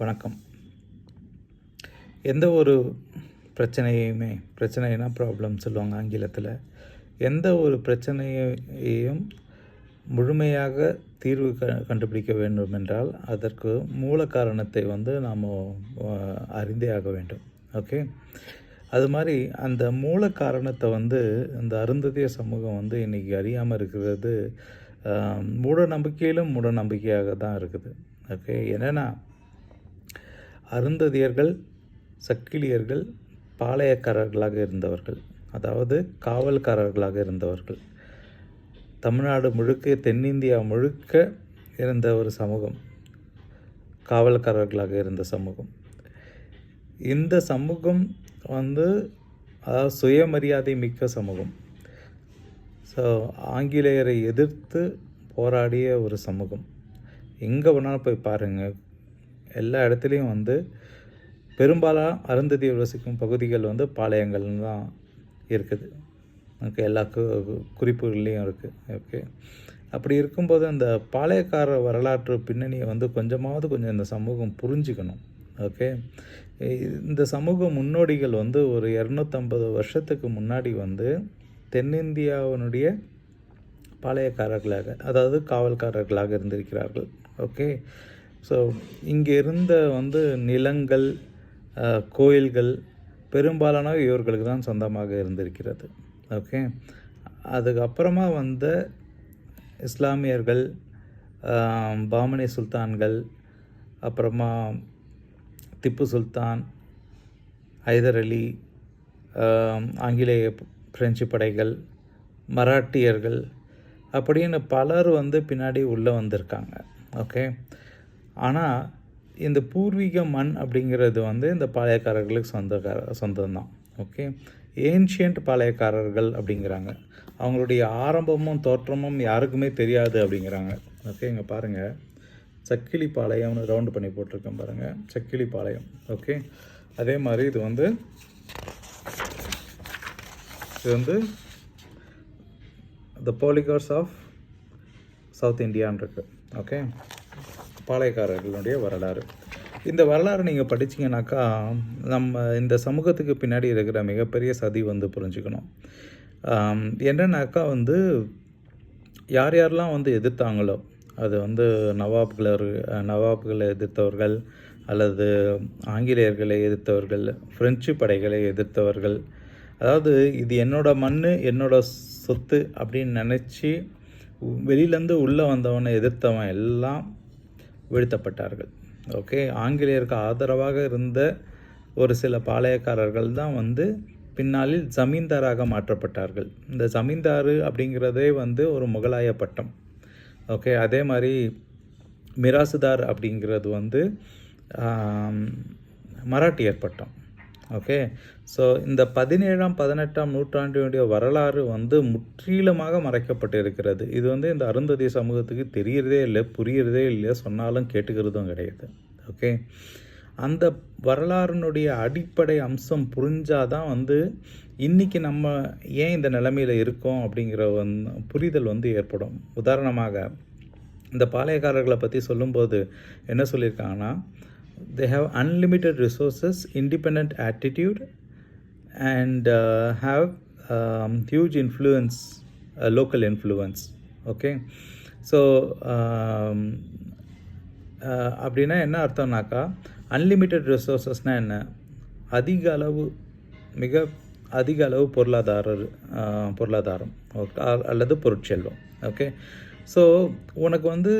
வணக்கம். எந்த ஒரு பிரச்சனையுமே பிரச்சனைனா ப்ராப்ளம் சொல்லுவாங்க ஆங்கிலத்தில். எந்த ஒரு பிரச்சனையையும் முழுமையாக தீர்வு க கண்டுபிடிக்க வேண்டும் என்றால் அதற்கு மூல காரணத்தை வந்து நாம் அறிந்தே ஆக வேண்டும். ஓகே அது மாதிரி அந்த மூல காரணத்தை வந்து இந்த அருந்ததிய சமூகம் வந்து இன்றைக்கி அறியாமல் இருக்கிறது மூட நம்பிக்கையிலும் மூட நம்பிக்கையாக தான் இருக்குது. ஓகே என்னென்னா அருந்ததியர்கள் சக்கிலியர்கள் பாளையக்காரர்களாக இருந்தவர்கள் அதாவது காவல்காரர்களாக இருந்தவர்கள். தமிழ்நாடு முழுக்க தென்னிந்தியா முழுக்க இருந்த ஒரு சமூகம் காவல்காரர்களாக இருந்த சமூகம். இந்த சமூகம் வந்து அதாவது சுயமரியாதை மிக்க சமூகம். ஸோ ஆங்கிலேயரை எதிர்த்து போராடிய ஒரு சமூகம். எங்கே வேணாலும் போய் பாருங்கள் எல்லா இடத்துலையும் வந்து பெரும்பாலும் அருந்ததியை வசிக்கும் பகுதிகள் வந்து பாளையங்கள்னு தான் இருக்குது. நமக்கு எல்லா கு- குறிப்புகள்லேயும் இருக்குது ஓகே. அப்படி இருக்கும்போது அந்த பாளையக்கார வரலாற்று பின்னணியை வந்து கொஞ்சமாவது கொஞ்சம் இந்த சமூகம் புரிஞ்சுக்கணும். ஓகே. இந்த சமூக முன்னோடிகள் வந்து ஒரு இரநூத்தம்பது வருஷத்துக்கு முன்னாடி வந்து தென்னிந்தியாவினுடைய பாளையக்காரர்களாக அதாவது காவல்காரர்களாக இருந்திருக்கிறார்கள். ஓகே. ஸோ இங்கே இருந்த வந்து நிலங்கள் கோயில்கள் பெரும்பாலானவை இவர்களுக்கு தான் சொந்தமாக இருந்திருக்கிறது. ஓகே அதுக்கப்புறமா வந்த இஸ்லாமியர்கள் பாமனி சுல்தான்கள் அப்புறமா திப்பு சுல்தான் ஹைதர் அலி ஆங்கிலேய பிரெஞ்சு படைகள் மராட்டியர்கள் அப்படின்னு பலர் வந்து பின்னாடி உள்ளே வந்திருக்காங்க. ஓகே ஆனால் இந்த பூர்வீக மண் அப்படிங்கிறது வந்து இந்த பாளையக்காரர்களுக்கு சொந்தக்கார சொந்தம்தான். ஓகே? ஏன்ஷியன்ட் பாளையக்காரர்கள் அப்படிங்கிறாங்க. அவங்களுடைய ஆரம்பமும் தோற்றமும் யாருக்குமே தெரியாது அப்படிங்கிறாங்க. ஓகே இங்கே பாருங்கள் சக்கிலி பாளையம்னு ரவுண்டு பண்ணி போட்டிருக்கேன் பாருங்கள் சக்கிலி பாளையம். ஓகே? அதே மாதிரி இது வந்து இது வந்து த போலிகர்ஸ் ஆஃப் சவுத் இந்தியான்னு இருக்குது ஓகே? பாளையக்காரர்களுடைய வரலாறு. இந்த வரலாறு நீங்கள் படிச்சீங்கன்னாக்கா நம்ம இந்த சமூகத்துக்கு பின்னாடி இருக்கிற மிகப்பெரிய சதி வந்து புரிஞ்சுக்கணும். என்னன்னாக்கா வந்து யார் யாரெல்லாம் வந்து எதிர்த்தாங்களோ அது வந்து நவாப்களை நவாப்களை எதிர்த்தவர்கள் அல்லது ஆங்கிலேயர்களை எதிர்த்தவர்கள் பிரெஞ்சு படைகளை எதிர்த்தவர்கள் அதாவது இது என்னோட மண் என்னோட சொத்து அப்படின்னு நினச்சி வெளியிலேருந்து உள்ளே வந்தவனை எதிர்த்தவன் எல்லாம் வீழ்த்தப்பட்டார்கள். ஓகே ஆங்கிலேயருக்கு ஆதரவாக இருந்த ஒரு சில பாளையக்காரர்கள் தான் வந்து பின்னாளில் ஜமீன்தாராக மாற்றப்பட்டார்கள். இந்த ஜமீன்தாரு அப்படிங்கிறதே வந்து ஒரு முகலாய பட்டம். ஓகே அதே மாதிரி மிராசுதார் அப்படிங்கிறது வந்து மராட்டியர் பட்டம். ஓகே ஸோ இந்த பதினேழாம் பதினெட்டாம் நூற்றாண்டினுடைய வரலாறு வந்து முற்றிலுமாக மறைக்கப்பட்டு இருக்கிறது இது வந்து இந்த அருந்ததி சமூகத்துக்கு தெரியறதே இல்லை புரியறதே இல்லை சொன்னாலும் கேட்டுக்கிறதும் கிடையாது. ஓகே அந்த வரலாறுனுடைய அடிப்படை அம்சம் புரிஞ்சாதான் வந்து இன்னைக்கு நம்ம ஏன் இந்த நிலைமையில் இருக்கோம் அப்படிங்கிற வந் புரிதல் வந்து ஏற்படும். உதாரணமாக இந்த பாளையக்காரர்களை பற்றி சொல்லும்போது என்ன சொல்லியிருக்காங்கன்னா they independent unlimited resources uh, attitude and um, huge huge influence local influence. Uh, okay so um, uh, அப்படின்னா என்ன அர்த்தம்னாக்கா அன்லிமிட்டெட் ரிசோர்ஸஸ்னால் என்ன? அதிக அளவு மிக அதிக அளவு பொருளாதார பொருளாதாரம் அல்லது பொருட்செல்வம். ஓகே ஸோ உனக்கு வந்து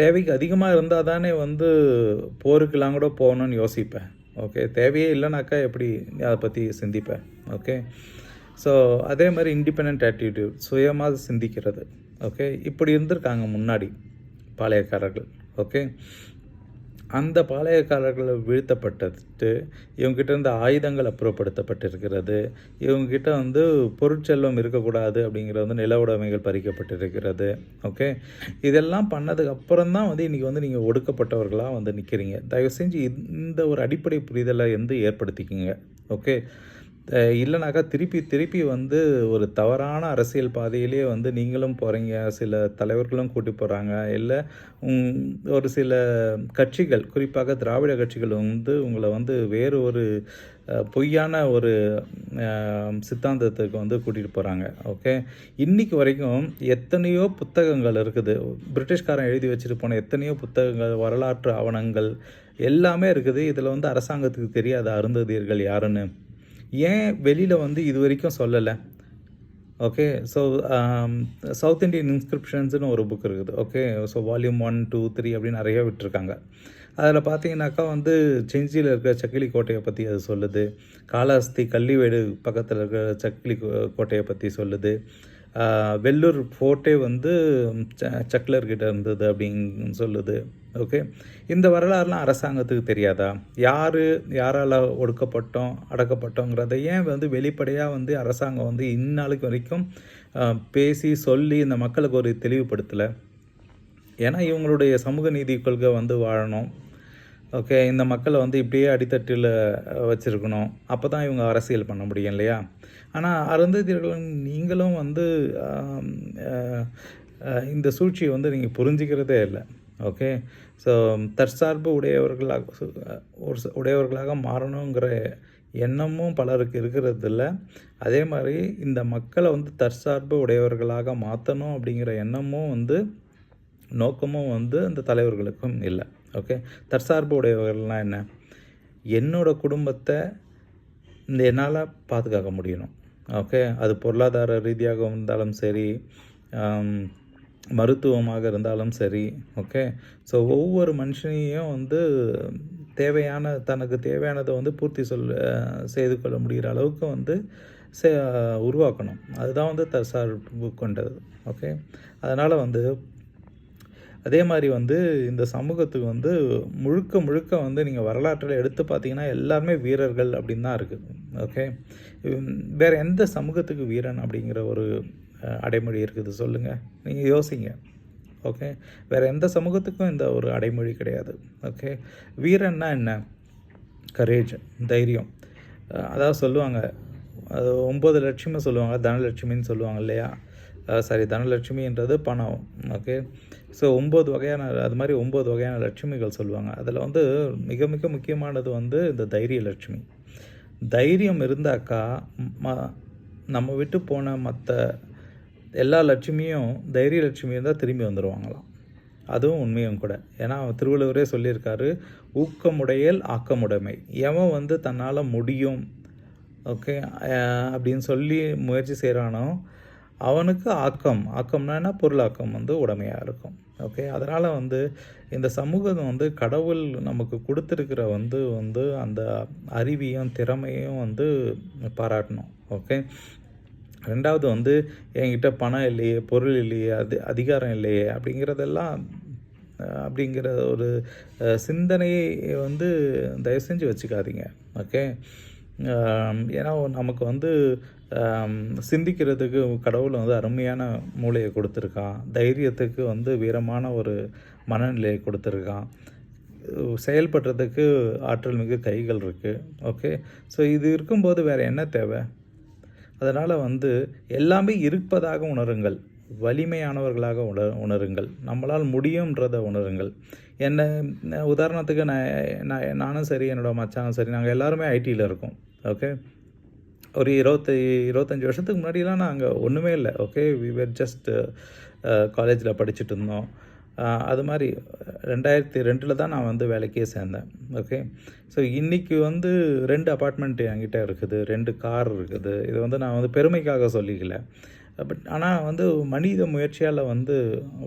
தேவைக்கு அதிகமாக இருந்தால் தானே வந்து போருக்கெல்லாம் கூட போகணும்னு யோசிப்பேன். ஓகே தேவையே இல்லைனாக்கா எப்படி அதை பற்றி சிந்திப்பேன். ஓகே ஸோ அதே மாதிரி இண்டிபெண்ட் ஆட்டிடியூட் சுயமாக சிந்திக்கிறது. ஓகே இப்படி இருந்திருக்காங்க முன்னாடி பாளையக்காரர்கள். ஓகே அந்த பாளையக்காரர்களை வீழ்த்தப்பட்டு இவங்ககிட்ட இருந்த ஆயுதங்கள் அப்புறப்படுத்தப்பட்டிருக்கிறது. இவங்ககிட்ட வந்து பொருட்செல்வம் இருக்கக்கூடாது அப்படிங்கிற வந்து நில உடைமைகள் பறிக்கப்பட்டிருக்கிறது. ஓகே இதெல்லாம் பண்ணதுக்கு அப்புறம் தான் வந்து இன்றைக்கி வந்து நீங்கள் ஒடுக்கப்பட்டவர்களாக வந்து நிற்கிறீங்க தயவு செஞ்சு இந்த ஒரு அடிப்படை புரிதலை வந்து ஏற்படுத்திக்கிங்க. ஓகே இல்லைனாக்கா திருப்பி திருப்பி வந்து ஒரு தவறான அரசியல் பாதையிலே வந்து நீங்களும் போகிறீங்க சில தலைவர்களும் கூட்டி போகிறாங்க இல்லை ஒரு சில கட்சிகள் குறிப்பாக திராவிட கட்சிகள் வந்து உங்களை வந்து வேறு ஒரு பொய்யான ஒரு சித்தாந்தத்துக்கு வந்து கூட்டிகிட்டு போகிறாங்க ஓகே? இன்னைக்கு வரைக்கும் எத்தனையோ புத்தகங்கள் இருக்குது. பிரிட்டிஷ்காரன் எழுதி வச்சுட்டு போன எத்தனையோ புத்தகங்கள் வரலாற்று ஆவணங்கள் எல்லாமே இருக்குது. இதில் வந்து அரசாங்கத்துக்கு தெரியாத அருந்ததியர்கள் யாருன்னு? ஏன் வெளியில் வந்து இது வரைக்கும் சொல்லலை? ஓகே ஸோ சவுத் இந்தியன் இன்ஸ்கிரிப்ஷன்ஸ்னு ஒரு புக் இருக்குது. Okay so volume one two three அப்படின்னு நிறைய விட்டுருக்காங்க. அதில் பார்த்தீங்கன்னாக்கா வந்து செஞ்சியில் இருக்கிற சக்கிலி கோட்டையை பற்றி அது சொல்லுது. காளாஸ்தி கள்ளிவேடு பக்கத்தில் இருக்கிற சக்கிலி கோ- கோட்டையை பற்றி சொல்லுது. வெள்ளூர் ஃபோர்ட்டே வந்து ச- சக்லர்கிட்ட இருந்தது அப்படின்னு சொல்லுது. ஓகே? இந்த வரலாறுலாம் அரசாங்கத்துக்கு தெரியாதா? யார் யாரால் ஒடுக்கப்பட்டோம் அடக்கப்பட்டோங்கிறத ஏன் வந்து வெளிப்படையாக வந்து அரசாங்கம் வந்து இந்நாளுக்கு வரைக்கும் பேசி சொல்லி இந்த மக்களுக்கு ஒரு தெளிவுபடுத்தலை? ஏன்னா இவங்களுடைய சமூக நீதி கொள்கை வந்து வாழணும். ஓகே இந்த மக்களை வந்து இப்படியே அடித்தட்டில் வச்சுருக்கணும். அப்போ தான் இவங்க அரசியல் பண்ண முடியும் இல்லையா? ஆனால் அருந்ததியர்களும் நீங்களும் வந்து இந்த சூழ்ச்சியை வந்து நீங்கள் புரிஞ்சிக்கிறதே இல்லை. ஓகே ஸோ தற்சார்பு உடையவர்களாக ஒரு உடையவர்களாக மாறணுங்கிற எண்ணமும் பலருக்கு இருக்கிறது இல்லை. அதே மாதிரி இந்த மக்களை வந்து தற்சார்பு உடையவர்களாக மாற்றணும் அப்படிங்கிற எண்ணமும் வந்து நோக்கமும் வந்து அந்த தலைவர்களுக்கும் இல்லை. ஓகே தற்சார்பு உடையவர்கள்னால் என்ன? என்னோடய குடும்பத்தை இந்த என்னால் பாதுகாக்க முடியணும். ஓகே அது பொருளாதார ரீதியாக இருந்தாலும் சரி மருத்துவமாக இருந்தாலும் சரி ஓகே ஸோ ஒவ்வொரு மனுஷனையும் வந்து தேவையான தனக்கு தேவையானதை வந்து பூர்த்தி சொல்ல செய்து கொள்ள முடிகிற அளவுக்கு வந்து சே உருவாக்கணும். அதுதான் வந்து தற்சார்பு கொண்டது. ஓகே அதனால் வந்து அதே மாதிரி வந்து இந்த சமூகத்துக்கு வந்து முழுக்க முழுக்க வந்து நீங்கள் வரலாற்றில் எடுத்து பார்த்தீங்கன்னா எல்லாருமே வீரர்கள் அப்படின்னு தான் இருக்குது ஓகே வேறு எந்த சமூகத்துக்கு வீரன் அப்படிங்கிற ஒரு அடைமொழி இருக்குது சொல்லுங்கள் நீங்கள் யோசிங்க. ஓகே வேறு எந்த சமூகத்துக்கும் இந்த ஒரு அடைமொழி கிடையாது. ஓகே வீரன்னா என்ன? கரேஜ் தைரியம். அதாவது சொல்லுவாங்க. அது ஒம்பது லட்சுமி சொல்லுவாங்க தனலட்சுமின்னு சொல்லுவாங்க இல்லையா? சாரி தனலட்சுமின்றது பணம். ஓகே. ஸோ ஒம்பது வகையான அது மாதிரி ஒம்பது வகையான லட்சுமிகள் சொல்லுவாங்க. அதில் வந்து மிக மிக முக்கியமானது வந்து இந்த தைரிய லட்சுமி. தைரியம் இருந்தாக்கா ம நம்ம விட்டு போன மற்ற எல்லா லட்சுமியும் தைரிய லட்சுமி இருந்தால் திரும்பி வந்துடுவாங்களாம் அதுவும் உண்மையும் கூட. ஏன்னா திருவள்ளுவரே சொல்லியிருக்காரு ஊக்கமுடையல் ஆக்கமுடைமை. எவன் வந்து தன்னால் முடியும் ஓகே அப்படின்னு சொல்லி முயற்சி செய்கிறானோ அவனுக்கு ஆக்கம். ஆக்கம்னா என்ன? பொருளாக்கம் வந்து உடமையாக இருக்கும். ஓகே அதனால் வந்து இந்த சமூகம் வந்து கடவுள் நமக்கு கொடுத்துருக்கிற வந்து வந்து அந்த அறிவியும் திறமையும் வந்து பாராட்டணும். ஓகே ரெண்டாவது வந்து என்கிட்ட பணம் இல்லையே பொருள் இல்லையே அது அதிகாரம் இல்லையே அப்படிங்கிறதெல்லாம் அப்படிங்கிற ஒரு சிந்தனையை வந்து தயவு செஞ்சு வச்சுக்காதீங்க. ஓகே ஏன்னா நமக்கு வந்து சிந்திக்கிறதுக்கு கடவுள் வந்து அருமையான மூளையை கொடுத்துருக்கான். தைரியத்துக்கு வந்து வீரமான ஒரு மனநிலையை கொடுத்துருக்கான். செயல்படுறதுக்கு ஆற்றல் மிகு கைகள் இருக்குது ஓகே? ஸோ இது இருக்கும்போது வேறு என்ன தேவை? அதனால் வந்து எல்லாமே இருப்பதாக உணருங்கள். வலிமையானவர்களாக உண உணருங்கள். நம்மளால் முடியுன்றதை உணருங்கள். என்ன உதாரணத்துக்கு நான் நான் நானும் சரி என்னோட மச்சானும் சரி நாங்கள் எல்லாருமே ஐடியில் இருக்கோம். ஓகே ஒரு இருபத்தி இருபத்தஞ்சி வருஷத்துக்கு முன்னாடிலாம் நாங்கள் ஒன்றுமே இல்லை. ஓகே வி வேர் ஜஸ்ட் காலேஜில் படிச்சுட்டு இருந்தோம். Uh, அது மாதிரி ரெண்டாயிரத்தி ரெண்டில் தான் நான் வந்து வேலைக்கே சேர்ந்தேன். ஓகே ஸோ இன்றைக்கி வந்து ரெண்டு அப்பார்ட்மெண்ட் என்கிட்ட இருக்குது. ரெண்டு கார் இருக்குது. இது வந்து நான் வந்து பெருமைக்காக சொல்லிக்கல. பட் ஆனால் வந்து மனித முயற்சியால் வந்து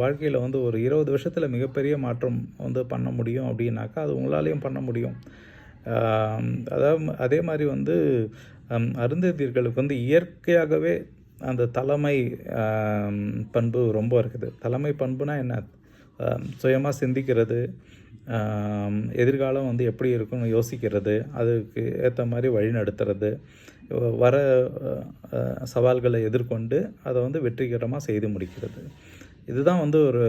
வாழ்க்கையில் வந்து ஒரு இருபது வருஷத்தில் மிகப்பெரிய மாற்றம் வந்து பண்ண முடியும் அப்படின்னாக்கா அது உங்களாலேயும் பண்ண முடியும். அதாவது அதே மாதிரி வந்து அருந்ததியர்களுக்கு வந்து இயற்கையாகவே அந்த தலைமை பண்பு ரொம்ப இருக்குது. தலைமை பண்புனா என்ன? சுயமாக சிந்திக்கிறது எதிர்காலம் வந்து எப்படி இருக்கும்னு யோசிக்கிறது அதுக்கு ஏற்ற மாதிரி வழிநடத்துறது வர சவால்களை எதிர்கொண்டு அதை வந்து வெற்றிகரமாக செய்து முடிக்கிறது. இதுதான் வந்து ஒரு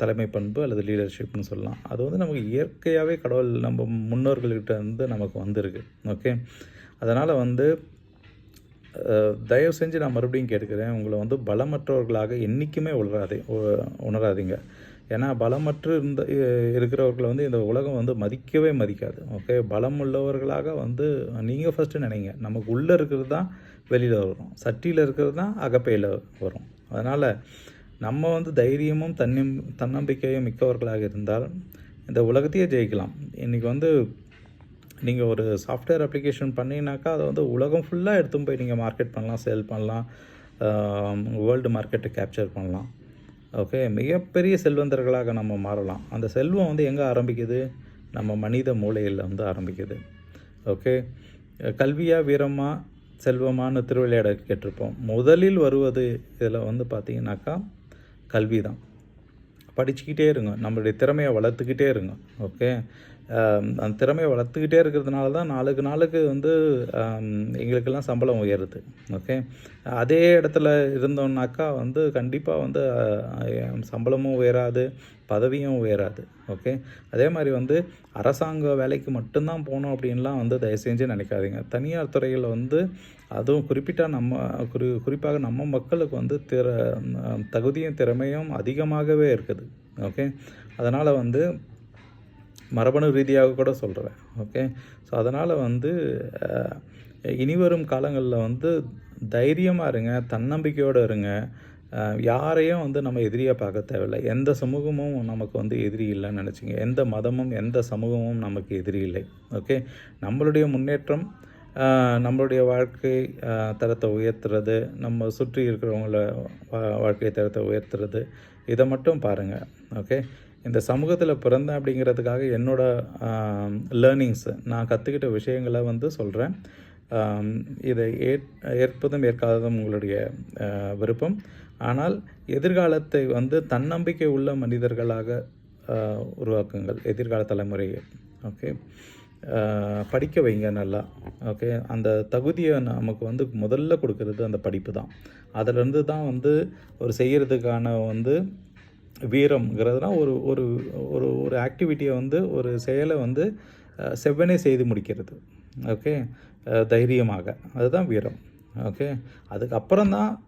தலைமை பண்பு அல்லது லீடர்ஷிப்னு சொல்லலாம். அது வந்து நமக்கு இயற்கையாகவே கடவுள் நம்ம முன்னோர்கள்கிட்ட இருந்து நமக்கு வந்திருக்கு. ஓகே அதனால் வந்து தயவு செஞ்சு நான் மறுபடியும் கேட்குறேன் உங்களை வந்து பலமற்றவர்களாக என்றைக்குமே உணராதே உணராதீங்க. ஏன்னா பலமற்று இருந்த இருக்கிறவர்களை வந்து இந்த உலகம் வந்து மதிக்கவே மதிக்காது. ஓகே பலம் உள்ளவர்களாக வந்து நீங்கள் ஃபஸ்ட்டு நினைங்க. நமக்கு உள்ளே இருக்கிறது தான் வெளியில் வரும். சட்டியில் இருக்கிறது தான் அகப்பையில் வரும். அதனால் நம்ம வந்து தைரியமும் தன்னிம் தன்னம்பிக்கையும் மிக்கவர்களாக இருந்தால் இந்த உலகத்தையே ஜெயிக்கலாம். இன்றைக்கி வந்து நீங்கள் ஒரு சாஃப்ட்வேர் அப்ளிகேஷன் பண்ணினாக்கா அதை வந்து உலகம் ஃபுல்லாக எடுத்துன்னு போய் நீங்கள் மார்க்கெட் பண்ணலாம் சேல் பண்ணலாம் வேர்ல்டு மார்க்கெட்டை கேப்சர் பண்ணலாம். ஓகே மிகப்பெரிய செல்வந்தர்களாக நம்ம மாறலாம். அந்த செல்வம் வந்து எங்கே ஆரம்பிக்குது? நம்ம மனித மூளையில் வந்து ஆரம்பிக்குது. ஓகே கல்வியாக வீரமாக செல்வமான்னு திருவிளையாட கேட்டிருப்போம். முதலில் வருவது இதில் வந்து பார்த்தீங்கன்னாக்கா கல்வி தான் படிச்சுக்கிட்டே இருங்க. நம்மளுடைய திறமையை வளர்த்துக்கிட்டே இருங்க. ஓகே அந்த திறமையை வளர்த்துக்கிட்டே இருக்கிறதுனால தான் நாளுக்கு நாளுக்கு வந்து எங்களுக்கெல்லாம் சம்பளம் உயருது. ஓகே? அதே இடத்துல இருந்தோம்னாக்கா வந்து கண்டிப்பாக வந்து சம்பளமும் உயராது பதவியும் உயராது. ஓகே? அதே மாதிரி வந்து அரசாங்க வேலைக்கு மட்டும்தான் போகணும் அப்படின்லாம் வந்து தயவு செஞ்சு நினைக்காதீங்க. தனியார் துறையில் வந்து அதுவும் குறிப்பிட்ட நம்ம குறி குறிப்பாக நம்ம மக்களுக்கு வந்து திற தகுதியும் திறமையும் அதிகமாகவே இருக்குது. ஓகே? அதனால் வந்து மரபணு ரீதியாக கூட சொல்கிறேன் ஓகே ஸோ அதனால் வந்து இனிவரும் காலங்களில் வந்து தைரியமாக இருங்க தன்னம்பிக்கையோடு இருங்க. யாரையும் வந்து நம்ம எதிரியாக பார்க்க தேவையில்லை. எந்த சமூகமும் நமக்கு வந்து எதிரி இல்லைன்னு நினச்சிங்க. எந்த மதமும் எந்த சமூகமும் நமக்கு எதிரி இல்லை. ஓகே நம்மளுடைய முன்னேற்றம் நம்மளுடைய வாழ்க்கை தரத்தை உயர்த்துறது நம்ம சுற்றி இருக்கிறவங்கள வா- வாழ்க்கை தரத்தை உயர்த்துறது இதை மட்டும் பாருங்கள் ஓகே இந்த சமூகத்தில் பிறந்தேன் அப்படிங்கிறதுக்காக என்னோடய லேர்னிங்ஸ் நான் கற்றுக்கிட்ட விஷயங்களை வந்து சொல்கிறேன் இதை ஏற் ஏற்பதும் ஏற்காததும் உங்களுடைய விருப்பம். ஆனால் எதிர்காலத்தை வந்து தன்னம்பிக்கை உள்ள மனிதர்களாக உருவாக்குங்கள். எதிர்கால தலைமுறையை ஓகே படிக்க வைங்க நல்லா ஓகே அந்த தகுதியை நமக்கு வந்து முதல்ல கொடுக்கறது அந்த படிப்பு தான். அதிலிருந்து தான் வந்து ஒரு செய்கிறதுக்கான வந்து வீரம்ங்கிறதுனா ஒரு ஒரு ஒரு ஒரு ஆக்டிவிட்டியை வந்து ஒரு செயலை வந்து செவ்வனே செய்து முடிக்கிறது. ஓகே? தைரியமாக. அதுதான் வீரம். ஓகே? அதுக்கப்புறம் தான்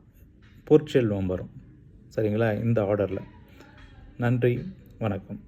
பொற்செல்வம் வரும். சரிங்களா? இந்த ஆர்டரில். நன்றி. வணக்கம்.